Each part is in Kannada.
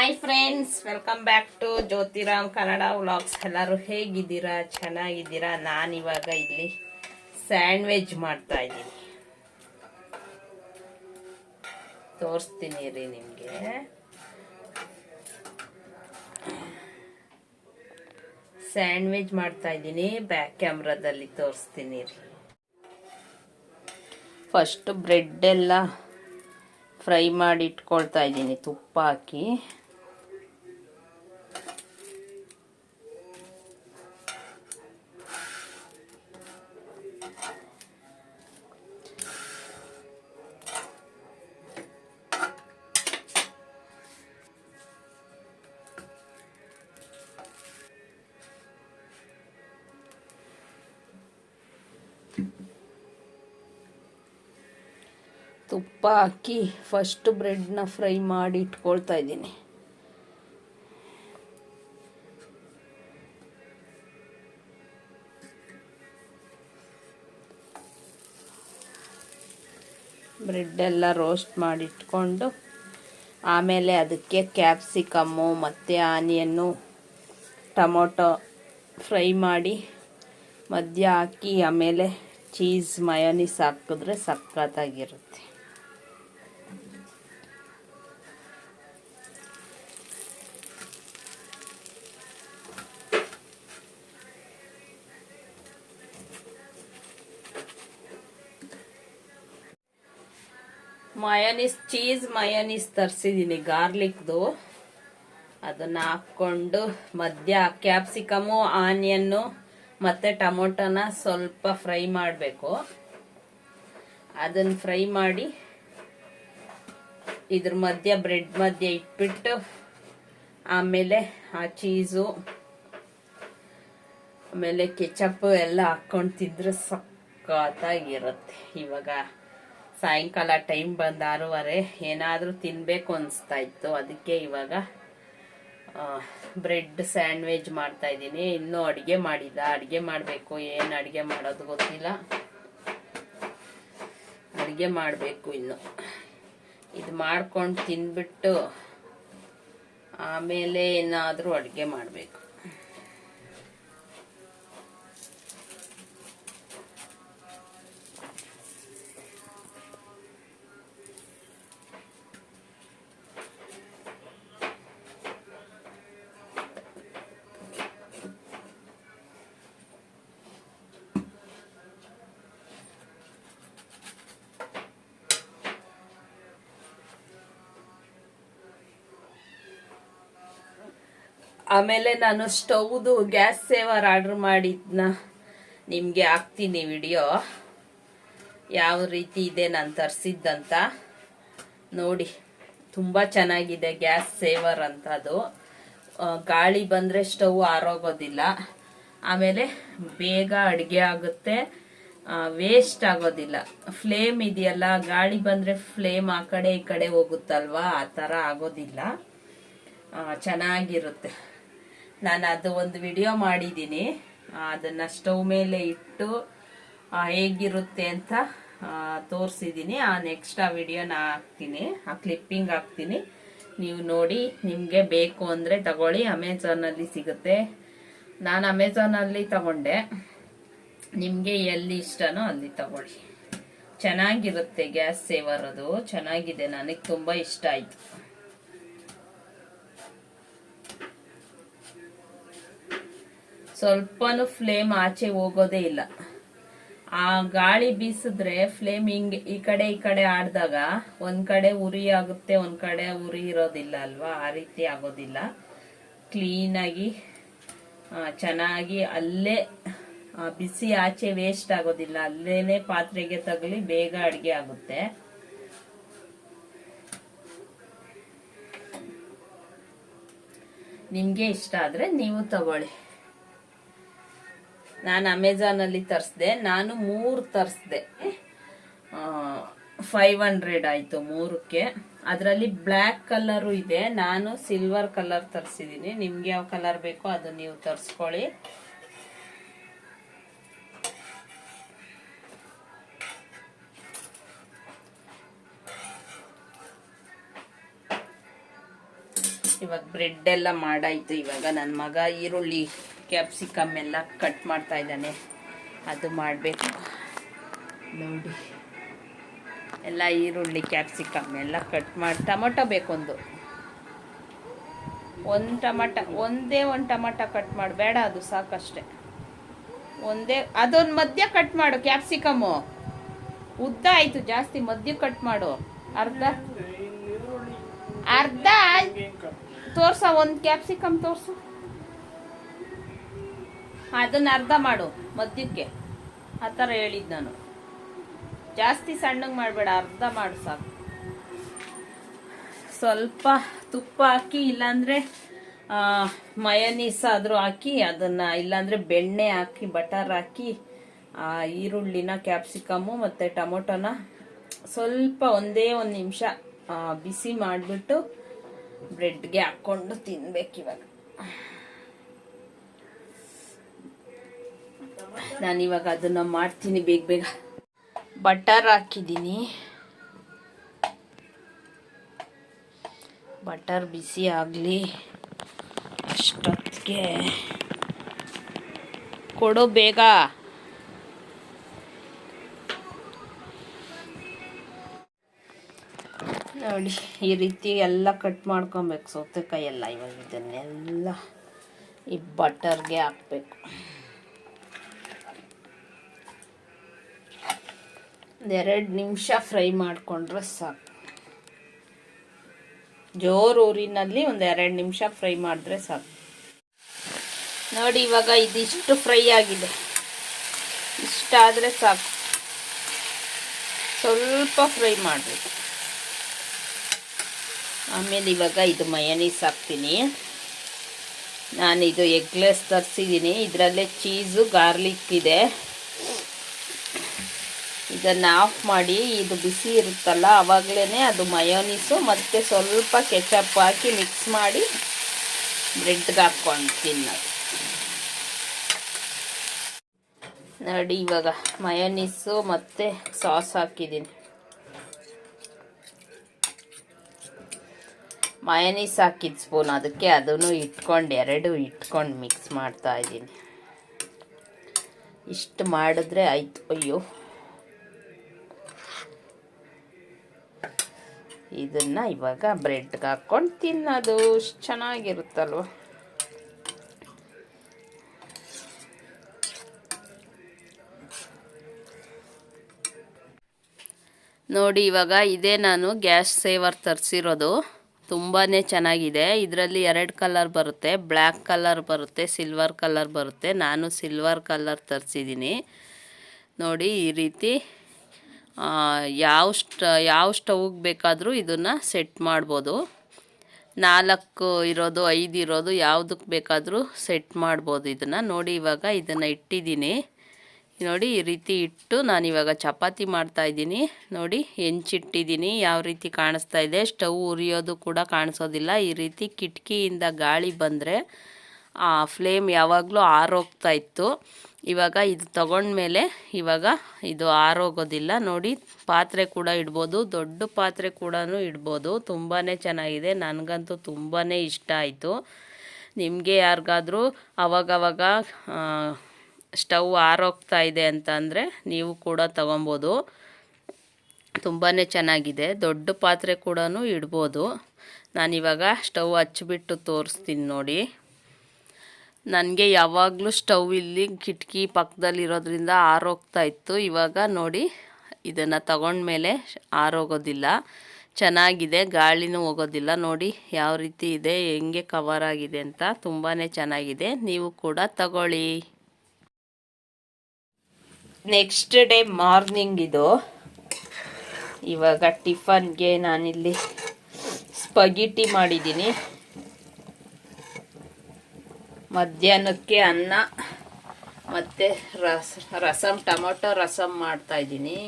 Hi friends welcome back to Jyothiram Kannada vlogs ಎಲ್ಲರೂ ಹೇಗಿದ್ದೀರಾ? ಚೆನ್ನಾಗಿದ್ದೀರಾ? ನಾನಿವಾಗ ಇಲ್ಲಿ ಸ್ಯಾಂಡ್ವಿಚ್ ಮಾಡ್ತಾ ಇದ್ದೀನಿ. ತೋರಿಸ್ತೀನಿ ರೀ ನಿಮಗೆ. ಸ್ಯಾಂಡ್ವಿಚ್ ಮಾಡ್ತಾ ಇದ್ದೀನಿ. ಬ್ಯಾಕ್ ಕ್ಯಾಮ್ರಾದಲ್ಲಿ ತೋರಿಸ್ತೀನಿ ರೀ. ಫಸ್ಟ್ ಬ್ರೆಡ್ ಎಲ್ಲ ಫ್ರೈ ಮಾಡಿ ಇಟ್ಕೊಳ್ತಾ ಇದ್ದೀನಿ. ತುಪ್ಪ ಹಾಕಿ. ತುಪ್ಪ ಹಾಕಿ ಫಸ್ಟ್ ಬ್ರೆಡ್ನ ಫ್ರೈ ಮಾಡಿ ಇಟ್ಕೊಳ್ತಾ ಇದ್ದೀನಿ. ಬ್ರೆಡ್ ಎಲ್ಲ ರೋಸ್ಟ್ ಮಾಡಿಟ್ಕೊಂಡು ಆಮೇಲೆ ಅದಕ್ಕೆ ಕ್ಯಾಪ್ಸಿಕಮ್ಮು ಮತ್ತು ಆನಿಯನ್ನು ಟೊಮೊಟೊ ಫ್ರೈ ಮಾಡಿ, ಮಧ್ಯ ಹಾಕಿ ಆಮೇಲೆ ಚೀಸ್ ಮಯೋನೀಸ್ ಹಾಕಿದ್ರೆ ಸಖತ್ತಾಗಿರುತ್ತೆ. ಮಯೋನೀಸ್, ಚೀಸ್ ಮಯೋನೀಸ್ ತರಿಸಿದ್ದೀನಿ ಗಾರ್ಲಿಕ್ದು. ಅದನ್ನ ಹಾಕ್ಕೊಂಡು ಮಧ್ಯ ಕ್ಯಾಪ್ಸಿಕಮು, ಆನಿಯನ್ನು ಮತ್ತು ಟೊಮೊಟೊನ ಸ್ವಲ್ಪ ಫ್ರೈ ಮಾಡಬೇಕು. ಅದನ್ನು ಫ್ರೈ ಮಾಡಿ ಇದ್ರ ಮಧ್ಯ, ಬ್ರೆಡ್ ಮಧ್ಯ ಇಟ್ಬಿಟ್ಟು ಆಮೇಲೆ ಆ ಚೀಸು, ಆಮೇಲೆ ಕೆಚಪ್ ಎಲ್ಲ ಹಾಕ್ಕೊಂಡು ತಿಂದರೆ ಸಖತ್ತಾಗಿರುತ್ತೆ ಇವಾಗ. ಸಾಯಂಕಾಲ ಟೈಮ್ ಬಂದು ಆರೂವರೆ, ಏನಾದರೂ ತಿನ್ನಬೇಕು ಅನಿಸ್ತಾ ಇತ್ತು. ಅದಕ್ಕೆ ಇವಾಗ ಬ್ರೆಡ್ ಸ್ಯಾಂಡ್ವಿಚ್ ಮಾಡ್ತಾ ಇದ್ದೀನಿ. ಇನ್ನೂ ಅಡುಗೆ ಮಾಡಿಲ್ಲ. ಅಡುಗೆ ಮಾಡಬೇಕು, ಏನು ಅಡುಗೆ ಮಾಡೋದು ಗೊತ್ತಿಲ್ಲ. ಅಡುಗೆ ಮಾಡಬೇಕು ಇನ್ನು. ಇದು ಮಾಡ್ಕೊಂಡು ತಿಂದ್ಬಿಟ್ಟು ಆಮೇಲೆ ಏನಾದರೂ ಅಡುಗೆ ಮಾಡಬೇಕು. ಆಮೇಲೆ ನಾನು ಸ್ಟೌದು ಗ್ಯಾಸ್ ಸೇವರ್ ಆರ್ಡರ್ ಮಾಡಿದ್ನ. ನಿಮಗೆ ಹಾಕ್ತೀನಿ ವಿಡಿಯೋ. ಯಾವ ರೀತಿ ಇದೆ ನಾನು ತರಿಸಿದ್ದಂತ. ನೋಡಿ, ತುಂಬ ಚೆನ್ನಾಗಿದೆ ಗ್ಯಾಸ್ ಸೇವರ್ ಅಂತ ಅದು ಗಾಳಿ ಬಂದರೆ ಸ್ಟವ್ ಆರೋಗೋದಿಲ್ಲ. ಆಮೇಲೆ ಬೇಗ ಅಡುಗೆ ಆಗುತ್ತೆ. ವೇಸ್ಟ್ ಆಗೋದಿಲ್ಲ. ಫ್ಲೇಮ್ ಇದೆಯಲ್ಲ, ಗಾಳಿ ಬಂದರೆ ಫ್ಲೇಮ್ ಆ ಕಡೆ ಈ ಕಡೆ ಹೋಗುತ್ತಲ್ವಾ? ಆ ಥರ ಆಗೋದಿಲ್ಲ. ಚೆನ್ನಾಗಿರುತ್ತೆ. ನಾನು ಅದು ಒಂದು ವಿಡಿಯೋ ಮಾಡಿದ್ದೀನಿ. ಅದನ್ನು ಸ್ಟವ್ ಮೇಲೆ ಇಟ್ಟು ಹೇಗಿರುತ್ತೆ ಅಂತ ತೋರಿಸಿದ್ದೀನಿ. ಆ ನೆಕ್ಸ್ಟ್ ಆ ವಿಡಿಯೋನ ಹಾಕ್ತೀನಿ. ಆ ಕ್ಲಿಪ್ಪಿಂಗ್ ಹಾಕ್ತೀನಿ. ನೀವು ನೋಡಿ ನಿಮಗೆ ಬೇಕು ಅಂದರೆ ತಗೊಳ್ಳಿ. ಅಮೆಝಾನಲ್ಲಿ ಸಿಗುತ್ತೆ. ನಾನು ಅಮೆಝಾನಲ್ಲಿ ತಗೊಂಡೆ. ನಿಮಗೆ ಎಲ್ಲಿ ಇಷ್ಟನೋ ಅಲ್ಲಿ ತಗೊಳ್ಳಿ. ಚೆನ್ನಾಗಿರುತ್ತೆ ಗ್ಯಾಸ್ ಸೇವರ್ ಅದು ಚೆನ್ನಾಗಿದೆ. ನನಗೆ ತುಂಬ ಇಷ್ಟ ಆಯಿತು. ಸ್ವಲ್ಪನೂ ಫ್ಲೇಮ್ ಆಚೆ ಹೋಗೋದೇ ಇಲ್ಲ. ಆ ಗಾಳಿ ಬೀಸಿದ್ರೆ ಫ್ಲೇಮ್ ಹಿಂಗೆ ಈ ಕಡೆ ಈ ಕಡೆ ಆಡಿದಾಗ ಒಂದ್ ಕಡೆ ಉರಿ ಆಗುತ್ತೆ, ಒಂದ್ ಕಡೆ ಉರಿ ಇರೋದಿಲ್ಲ ಅಲ್ವಾ? ಆ ರೀತಿ ಆಗೋದಿಲ್ಲ. ಕ್ಲೀನಾಗಿ ಚೆನ್ನಾಗಿ ಅಲ್ಲೇ ಬಿಸಿ ಆಚೆ ವೇಸ್ಟ್ ಆಗೋದಿಲ್ಲ. ಅಲ್ಲೇನೆ ಪಾತ್ರೆಗೆ ತಗಲಿ ಬೇಗ ಅಡಿಗೆ ಆಗುತ್ತೆ. ನಿಮ್ಗೆ ಇಷ್ಟ ಆದ್ರೆ ನೀವು ತಗೊಳ್ಳಿ. ನಾನು ಅಮೆಝಾನಲ್ಲಿ ತರಿಸ್ದೆ, ನಾನು ಮೂರು ತರಿಸ್ದೆ. ಫೈವ್ ಹಂಡ್ರೆಡ್ ಆಯಿತು ಮೂರಕ್ಕೆ. ಅದರಲ್ಲಿ ಬ್ಲ್ಯಾಕ್ ಕಲರು ಇದೆ, ನಾನು ಸಿಲ್ವರ್ ಕಲರ್ ತರಿಸಿದ್ದೀನಿ ನಿಮ್ಗೆ ಯಾವ ಕಲರ್ ಬೇಕೋ ಅದು ನೀವು ತರಿಸ್ಕೊಳ್ಳಿ. ಇವಾಗ ಬ್ರೆಡ್ ಎಲ್ಲ ಮಾಡಾಯ್ತು ಇವಾಗ. ನನ್ನ ಮಗ ಈರುಳ್ಳಿ ಕ್ಯಾಪ್ಸಿಕಮ್ ಎಲ್ಲ ಕಟ್ ಮಾಡ್ತಾ ಇದ್ದಾನೆ. ಅದು ಮಾಡಬೇಕು. ನೋಡಿ. ಎಲ್ಲ ಈರುಳ್ಳಿ ಕ್ಯಾಪ್ಸಿಕಮ್ ಎಲ್ಲ ಕಟ್ ಮಾಡಿ ಟೊಮೊಟೊ ಬೇಕೊಂದು. ಒಂದು ಟಮಟ ಒಂದೇ ಒಂದು ಟಮಟ ಕಟ್ ಮಾಡು ಬೇಡ ಅದು ಸಾಕಷ್ಟೆ. ಒಂದೇ ಅದೊಂದು ಮಧ್ಯ ಕಟ್ ಮಾಡು ಕ್ಯಾಪ್ಸಿಕಮ್ಮು. ಉದ್ದ ಆಯ್ತು ಜಾಸ್ತಿ ಮಧ್ಯ ಕಟ್ ಮಾಡು. ಅರ್ಧ? ಅರ್ಧ ತೋರ್ಸ ಒಂದು ಕ್ಯಾಪ್ಸಿಕಮ್ ತೋರ್ಸು. ಅದನ್ನ ಅರ್ಧ ಮಾಡು, ಮಧ್ಯಕ್ಕೆ. ಆ ಥರ ಹೇಳಿದ್ದು ನಾನು. ಜಾಸ್ತಿ ಸಣ್ಣಗೆ ಮಾಡಬೇಡ, ಅರ್ಧ ಮಾಡು ಸಾಕು. ಸ್ವಲ್ಪ ತುಪ್ಪ ಹಾಕಿ, ಇಲ್ಲಾಂದರೆ ಮಯನೀಸ್ ಆದರೂ ಹಾಕಿ, ಅದನ್ನು ಇಲ್ಲಾಂದರೆ ಬೆಣ್ಣೆ ಹಾಕಿ ಬಟರ್ ಹಾಕಿ ಈರುಳ್ಳಿನ ಕ್ಯಾಪ್ಸಿಕಮ್ಮು ಮತ್ತು ಟೊಮೊಟೊನ ಸ್ವಲ್ಪ ಒಂದೇ ಒಂದು ನಿಮಿಷ ಬಿಸಿ ಮಾಡಿಬಿಟ್ಟು ಬ್ರೆಡ್ಗೆ ಹಾಕ್ಕೊಂಡು ತಿನ್ಬೇಕು ಇವಾಗ ನಾನಿವಾಗ ಅದನ್ನ ಮಾಡ್ತೀನಿ ಬೇಗ ಬೇಗ. ಬಟರ್ ಹಾಕಿದ್ದೀನಿ. ಬಟರ್ ಬಿಸಿ ಆಗಲಿ. ಅಷ್ಟೊತ್ತಿಗೆ ಕೊಡು ಬೇಗ. ನೋಡಿ, ಈ ರೀತಿ ಎಲ್ಲ ಕಟ್ ಮಾಡ್ಕೊಬೇಕು ಸೌತೆಕಾಯಿ ಎಲ್ಲ ಇವಾಗ ಇದನ್ನೆಲ್ಲ ಈ ಬಟರ್ಗೆ ಹಾಕ್ಬೇಕು. ಒಂದೆರಡು ನಿಮಿಷ ಫ್ರೈ ಮಾಡಿಕೊಂಡ್ರೆ ಸಾಕು. ಜೋರು ಊರಿನಲ್ಲಿ ಒಂದು ಎರಡು ನಿಮಿಷ ಫ್ರೈ ಮಾಡಿದ್ರೆ ಸಾಕು. ನೋಡಿ ಇವಾಗ ಇದಿಷ್ಟು ಫ್ರೈ ಆಗಿದೆ. ಇಷ್ಟಾದರೆ ಸಾಕು. ಸ್ವಲ್ಪ ಫ್ರೈ ಮಾಡಬೇಕು. ಆಮೇಲೆ ಇವಾಗ ಇದು ಮಯನೀಸ್ ಹಾಕ್ತೀನಿ. ನಾನಿದು ಎಗ್ಲೆಸ್ ತರಿಸಿದ್ದೀನಿ. ಇದರಲ್ಲೇ ಚೀಸು ಗಾರ್ಲಿಕ್ ಇದೆ. ಇದನ್ನು ಆಫ್ ಮಾಡಿ, ಇದು ಬಿಸಿ ಇರುತ್ತಲ್ಲ ಆವಾಗಲೇ ಅದು ಮಯೋನೀಸು ಮತ್ತು ಸ್ವಲ್ಪ ಕೆಚಪ್ ಹಾಕಿ ಮಿಕ್ಸ್ ಮಾಡಿ ಬ್ರೆಡ್ಗೆ ಹಾಕ್ಕೊಂಡು ತಿನ್ನೋದು. ನೋಡಿ ಇವಾಗ ಮಯೋನೀಸು ಮತ್ತು ಸಾಸ್ ಹಾಕಿದ್ದೀನಿ. ಮಯನೀಸ್ ಹಾಕಿದ ಸ್ಪೂನ್ ಅದಕ್ಕೆ ಅದನ್ನು ಇಟ್ಕೊಂಡು, ಎರಡು ಇಟ್ಕೊಂಡು ಮಿಕ್ಸ್ ಮಾಡ್ತಾ ಇದ್ದೀನಿ. ಇಷ್ಟು ಮಾಡಿದ್ರೆ ಆಯ್ತು. ಅಯ್ಯೋ. ಇದನ್ನ ಇವಾಗ ಬ್ರೆಡ್ಗೆ ಹಾಕ್ಕೊಂಡು ತಿನ್ನೋದು. ಚೆನ್ನಾಗಿರುತ್ತಲ್ವ? ನೋಡಿ, ಇವಾಗ ಇದೇ ನಾನು ಗ್ಯಾಸ್ ಸೇವರ್ ತರಿಸಿರೋದು. ತುಂಬಾ ಚೆನ್ನಾಗಿದೆ. ಇದರಲ್ಲಿ ಎರಡು ಕಲರ್ ಬರುತ್ತೆ. ಬ್ಲ್ಯಾಕ್ ಕಲರ್ ಬರುತ್ತೆ, ಸಿಲ್ವರ್ ಕಲರ್ ಬರುತ್ತೆ. ನಾನು ಸಿಲ್ವರ್ ಕಲರ್ ತರಿಸಿದ್ದೀನಿ. ನೋಡಿ, ಈ ರೀತಿ ಯಾವ ಯಾವ ಸ್ಟವ್ಗೆ ಬೇಕಾದರೂ ಇದನ್ನು ಸೆಟ್ ಮಾಡ್ಬೋದು. ನಾಲ್ಕು ಇರೋದು, ಐದು ಇರೋದು ಯಾವುದಕ್ಕೆ ಬೇಕಾದರೂ ಸೆಟ್ ಮಾಡ್ಬೋದು ಇದನ್ನು. ನೋಡಿ ಇವಾಗ ಇದನ್ನು ಇಟ್ಟಿದ್ದೀನಿ. ನೋಡಿ, ಈ ರೀತಿ ಇಟ್ಟು ನಾನಿವಾಗ ಚಪಾತಿ ಮಾಡ್ತಾ ಇದ್ದೀನಿ. ನೋಡಿ, ಹೆಂಚಿಟ್ಟಿದ್ದೀನಿ. ಯಾವ ರೀತಿ ಕಾಣಿಸ್ತಾ ಇದೆ. ಸ್ಟವ್ ಉರಿಯೋದು ಕೂಡ ಕಾಣಿಸೋದಿಲ್ಲ. ಈ ರೀತಿ ಕಿಟಕಿಯಿಂದ ಗಾಳಿ ಬಂದರೆ ಆ ಫ್ಲೇಮ್ ಯಾವಾಗಲೂ ಆರೋಗ್ತಾ ಇತ್ತು. ಇವಾಗ ಇದು ತಗೊಂಡ್ಮೇಲೆ ಇವಾಗ ಇದು ಆರೋಗೋದಿಲ್ಲ. ನೋಡಿ, ಪಾತ್ರೆ ಕೂಡ ಇಡ್ಬೋದು. ದೊಡ್ಡ ಪಾತ್ರೆ ಕೂಡ ಇಡ್ಬೋದು. ತುಂಬಾ ಚೆನ್ನಾಗಿದೆ. ನನಗಂತೂ ತುಂಬಾ ಇಷ್ಟ ಆಯಿತು. ನಿಮಗೆ ಯಾರಿಗಾದರೂ ಅವಾಗವಾಗ ಸ್ಟವ್ ಆರೋಗ್ತಾ ಇದೆ ಅಂತಂದರೆ ನೀವು ಕೂಡ ತಗೊಬೋದು. ತುಂಬಾ ಚೆನ್ನಾಗಿದೆ. ದೊಡ್ಡ ಪಾತ್ರೆ ಕೂಡ ಇಡ್ಬೋದು. ನಾನಿವಾಗ ಸ್ಟವ್ ಹಚ್ಚಿಬಿಟ್ಟು ತೋರಿಸ್ತೀನಿ ನೋಡಿ. ನನಗೆ ಯಾವಾಗಲೂ ಸ್ಟವ್ ಇಲ್ಲಿ ಕಿಟಕಿ ಪಕ್ಕದಲ್ಲಿರೋದ್ರಿಂದ ಆರೋಗ್ತಾ ಇತ್ತು. ಇವಾಗ ನೋಡಿ, ಇದನ್ನು ತಗೊಂಡ್ಮೇಲೆ ಆರೋಗೋದಿಲ್ಲ. ಚೆನ್ನಾಗಿದೆ, ಗಾಳಿನೂ ಹೋಗೋದಿಲ್ಲ. ನೋಡಿ, ಯಾವ ರೀತಿ ಇದೆ, ಹೆಂಗೆ ಕವರ್ ಆಗಿದೆ ಅಂತ ತುಂಬಾ ಚೆನ್ನಾಗಿದೆ. ನೀವು ಕೂಡ ತಗೊಳ್ಳಿ. ನೆಕ್ಸ್ಟ್ ಡೇ ಮಾರ್ನಿಂಗ್ ಇದು. ಇವಾಗ ಟಿಫನ್ಗೆ ನಾನಿಲ್ಲಿ ಸ್ಪಗಿಟಿ ಮಾಡಿದ್ದೀನಿ. ಮಧ್ಯಾಹ್ನಕ್ಕೆ ಅನ್ನ ಮತ್ತು ರಸ ರಸಮ್ ಟೊಮೊಟೊ ರಸಮ್ ಮಾಡ್ತಾಯಿದ್ದೀನಿ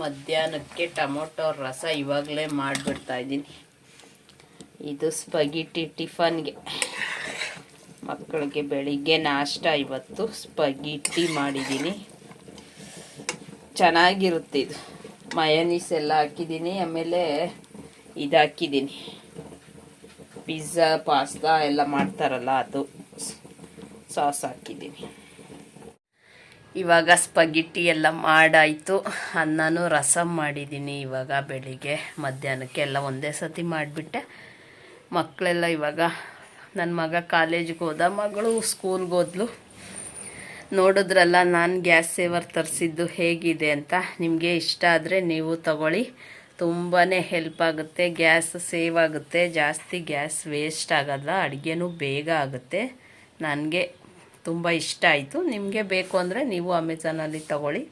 ಮಧ್ಯಾಹ್ನಕ್ಕೆ ಟೊಮೊಟೊ ರಸ ಇವಾಗಲೇ ಮಾಡಿಬಿಡ್ತಾ ಇದ್ದೀನಿ. ಇದು ಸ್ಪಗಿಟಿ ಟಿಫನ್ಗೆ. ಮಕ್ಕಳಿಗೆ ಬೆಳಿಗ್ಗೆ ನಾಷ್ಟ ಇವತ್ತು ಸ್ಪಗಿಟಿ ಮಾಡಿದ್ದೀನಿ. ಚೆನ್ನಾಗಿರುತ್ತೆ ಇದು. ಮಯನೀಸ್ ಎಲ್ಲ ಹಾಕಿದ್ದೀನಿ, ಆಮೇಲೆ ಇದಾಕಿದ್ದೀನಿ. ಪಿಜ್ಜಾ ಪಾಸ್ತಾ ಎಲ್ಲ ಮಾಡ್ತಾರಲ್ಲ ಅದು. ಸಾಸ್ ಹಾಕಿದ್ದೀನಿ. ಇವಾಗ ಸ್ಪಗಿಟ್ಟಿ ಎಲ್ಲ ಮಾಡಾಯಿತು. ಅನ್ನನೂ ರಸಂ ಮಾಡಿದ್ದೀನಿ ಇವಾಗ ಬೆಳಿಗ್ಗೆ. ಮಧ್ಯಾಹ್ನಕ್ಕೆ ಎಲ್ಲ ಒಂದೇ ಸತಿ ಮಾಡಿಬಿಟ್ಟೆ. ಮಕ್ಕಳೆಲ್ಲ ಇವಾಗ ನನ್ನ ಮಗ ಕಾಲೇಜಿಗೆ ಹೋದ, ಮಗಳು ಸ್ಕೂಲ್ಗೆ ಹೋದ್ಲು. ನೋಡಿದ್ರಲ್ಲ ನಾನು ಗ್ಯಾಸ್ ಸೇವರ್ ತರಿಸಿದ್ದು ಹೇಗಿದೆ ಅಂತ. ನಿಮಗೆ ಇಷ್ಟ ಆದರೆ ನೀವು ತಗೊಳ್ಳಿ. ತುಂಬಾ ಹೆಲ್ಪ್ ಆಗುತ್ತೆ ಗ್ಯಾಸ್ ಸೇವ್ ಆಗುತ್ತೆ, ಜಾಸ್ತಿ ಗ್ಯಾಸ್ ವೇಸ್ಟ್ ಆಗೋಲ್ಲ, ಅಡುಗೆನೂ ಬೇಗ ಆಗುತ್ತೆ. ನನಗೆ ತುಂಬ ಇಷ್ಟ ಆಯಿತು. ನಿಮಗೆ ಬೇಕು ಅಂದರೆ ನೀವು ಅಮೆಝಾನಲ್ಲಿ ತಗೊಳ್ಳಿ.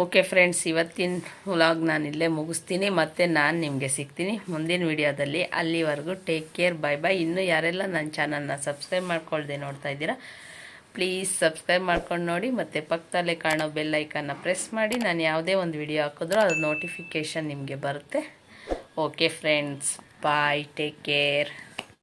ಓಕೆ ಫ್ರೆಂಡ್ಸ್ ಇವತ್ತಿನ ವ್ಲಾಗ್ ನಾನು ಇಲ್ಲೇ ಮುಗಿಸ್ತೀನಿ. ಮತ್ತು ನಾನು ನಿಮಗೆ ಸಿಗ್ತೀನಿ. ಮುಂದಿನ ವಿಡಿಯೋದಲ್ಲಿ ಅಲ್ಲಿವರೆಗೂ ಟೇಕ್ ಕೇರ್ ಬೈ ಬೈ ಇನ್ನೂ ಯಾರೆಲ್ಲ ನನ್ನ ಚಾನಲ್ನ ಸಬ್ಸ್ಕ್ರೈಬ್ ಮಾಡ್ಕೊಳ್ದೆ ನೋಡ್ತಾ ಇದ್ದೀರಾ ಪ್ಲೀಸ್ ಸಬ್ಸ್ಕ್ರೈಬ್ ಮಾಡ್ಕೊಂಡು ನೋಡಿ, ಮತ್ತು ಪಕ್ಕದಲ್ಲೇ ಕಾಣೋ ಬೆಲ್ ಐಕನ್ನ ಪ್ರೆಸ್ ಮಾಡಿ. ನಾನು ಯಾವುದೇ ಒಂದು ವಿಡಿಯೋ ಹಾಕಿದ್ರೂ ಅದು ನೋಟಿಫಿಕೇಷನ್ ನಿಮಗೆ ಬರುತ್ತೆ. Okay friends bye take care